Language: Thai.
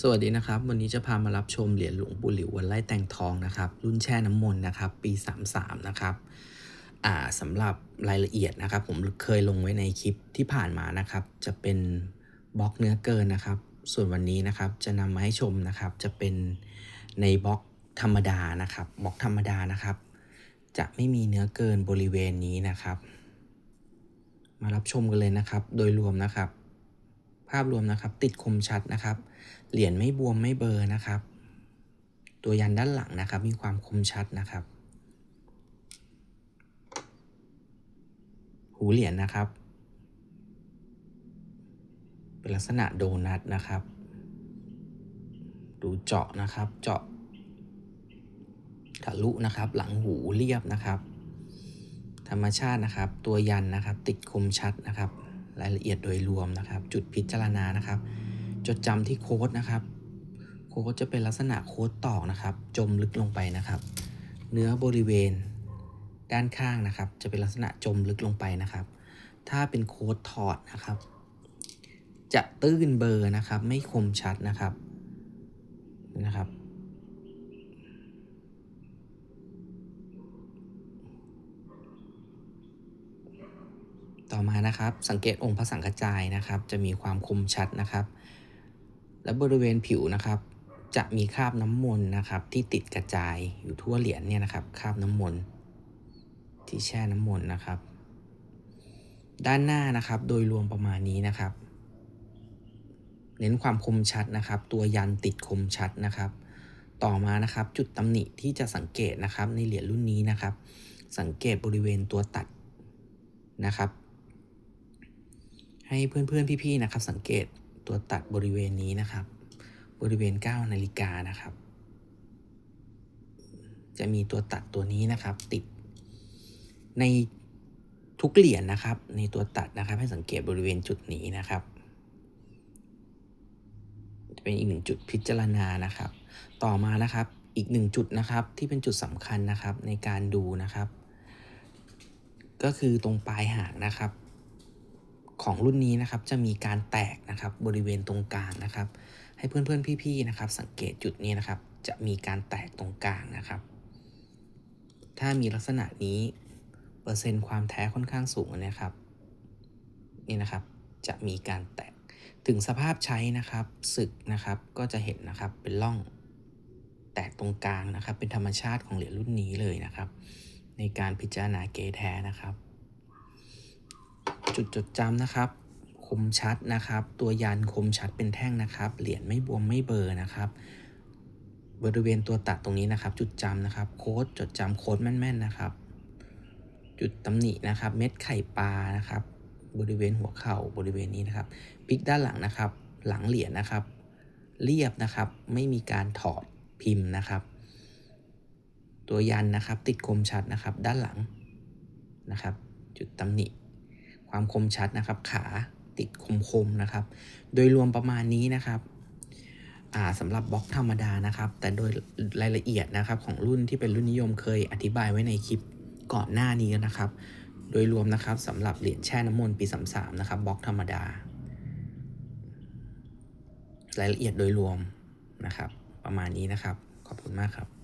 สวัสดีนะครับ วันนี้จะพามารับชมเหรียญหลวงปู่หลิววัดไร่แต่งทองนะครับ รุ่นแช่น้ำมนต์นะครับ ปี 33 นะครับอ่าสำหรับรายละเอียดนะครับ ผมเคยลงไว้ในคลิปที่ผ่านมานะครับ จะเป็นบล็อกเนื้อเกินนะครับ ส่วนวันนี้นะครับจะนำมาให้ชมนะครับ จะเป็นในบล็อกธรรมดานะครับบล็อกธรรมดานะครับ จะไม่มีเนื้อเกินบริเวณนี้นะครับ มารับชมกันเลยนะครับ โดยรวมนะครับาพรวมนะครับ ติดคมชัดนะครับ เหรียญไม่บวมไม่เบลอร์นะครับ ตัวยันด้านหลังนะครับ มีความคมชัดนะครับ หูเหรียญนะครับ เป็นลักษณะโดนัทนะครับ ดูเจาะนะครับ เจาะทะลุนะครับ หลังหูเรียบนะครับ ธรรมชาตินะครับ ตัวยันนะครับ ติดคมชัดนะครับ รายละเอียดโดยรวมนะครับ จุดพิจารณานะครับ จดจำที่โค้ดนะครับ โค้ดจะเป็นลักษณะโค้ดตอกนะครับ จมลึกลงไปนะครับ เนื้อบริเวณ ด้านข้างนะครับ จะเป็นลักษณะจมลึกลงไปนะครับ ถ้าเป็นโค้ดถอดนะครับ จะตื้นเบอร์นะครับ ไม่คมชัดนะครับนะครับ ต่อมานะครับ สังเกตองค์พระสังฆจายนะครับ จะมีความคมชัดนะครับ และบริเวณผิวนะครับ จะมีคราบน้ำมนต์นะครับ ที่ติดกระจายอยู่ทั่วเหรียญเนี่ยนะครับคราบน้ำมนต์ที่แช่น้ำมนต์นะครับ ด้านหน้านะครับโดยรวมประมาณนี้นะครับ เน้นความคมชัดนะครับ ตัวยันติดคมชัดนะครับ ต่อมานะครับจุดตำหนิที่จะสังเกตนะครับในเหรียญรุ่นนี้นะครับ สังเกตบริเวณตัวตัดนะครับ ให้เพื่อนๆพี่ๆนะครับ สังเกตตัวตัดบริเวณนี้นะครับ บริเวณ 9 นาฬิกานะครับ จะมีตัวตัดตัวนี้นะครับ ติดในทุกเหรียญนะครับ ในตัวตัดนะครับ ให้สังเกตบริเวณจุดนี้นะครับ จะเป็นอีกหนึ่งจุดพิจารณานะครับ ต่อมานะครับอีกหนึ่งจุดนะครับที่เป็นจุดสำคัญนะครับในการดูนะครับ ก็คือตรงปลายหางนะครับ ของรุ่นนี้นะครับจะมีการแตกนะครับบริเวณตรงกลางนะครับ ให้เพื่อนๆพี่ๆนะครับ สังเกตจุดนี้นะครับ จะมีการแตกตรงกลางนะครับ ถ้ามีลักษณะนี้เปอร์เซ็นต์ความแท้ค่อนข้างสูงนะครับนี่นะครับจะมีการแตกถึงสภาพใช้นะครับศึกนะครับก็จะเห็นนะครับเป็นร่องแตกตรงกลางนะครับ เป็นธรรมชาติของเหรียญรุ่นนี้เลยนะครับ ในการพิจารณาเกแท้นะครับ จุดจดจำนะครับ คมชัดนะครับ ตัวยันคมชัดเป็นแท่งนะครับ เหรียญไม่บวมไม่เบอร์นะครับ บริเวณตัวตัดตรงนี้นะครับ จุดจำนะครับ โค้ดจดจำโค้ดแม่นๆนะครับ จุดตำหนินะครับ เม็ดไข่ปลานะครับ บริเวณหัวเข่าบริเวณนี้นะครับพลิกด้านหลังนะครับ หลังเหรียญนะครับ เรียบนะครับ ไม่มีการถอดพิมพ์นะครับ ตัวยันนะครับ ติดคมชัดนะครับ ด้านหลังนะครับ จุดตำหนิ ความคมชัดนะครับ ขาติดคมคมๆนะครับ โดยรวมประมาณนี้นะครับสำหรับบล็อกธรรมดานะครับ แต่โดยรายละเอียดนะครับของรุ่นที่เป็นรุ่นนิยมเคยอธิบายไว้ในคลิปก่อนหน้านี้นะครับ โดยรวมนะครับสำหรับเหรียญแช่น้ำมนต์ปี33นะครับบล็อกธรรมดา รายละเอียดโดยรวมนะครับ ประมาณนี้นะครับ ขอบคุณมากครับ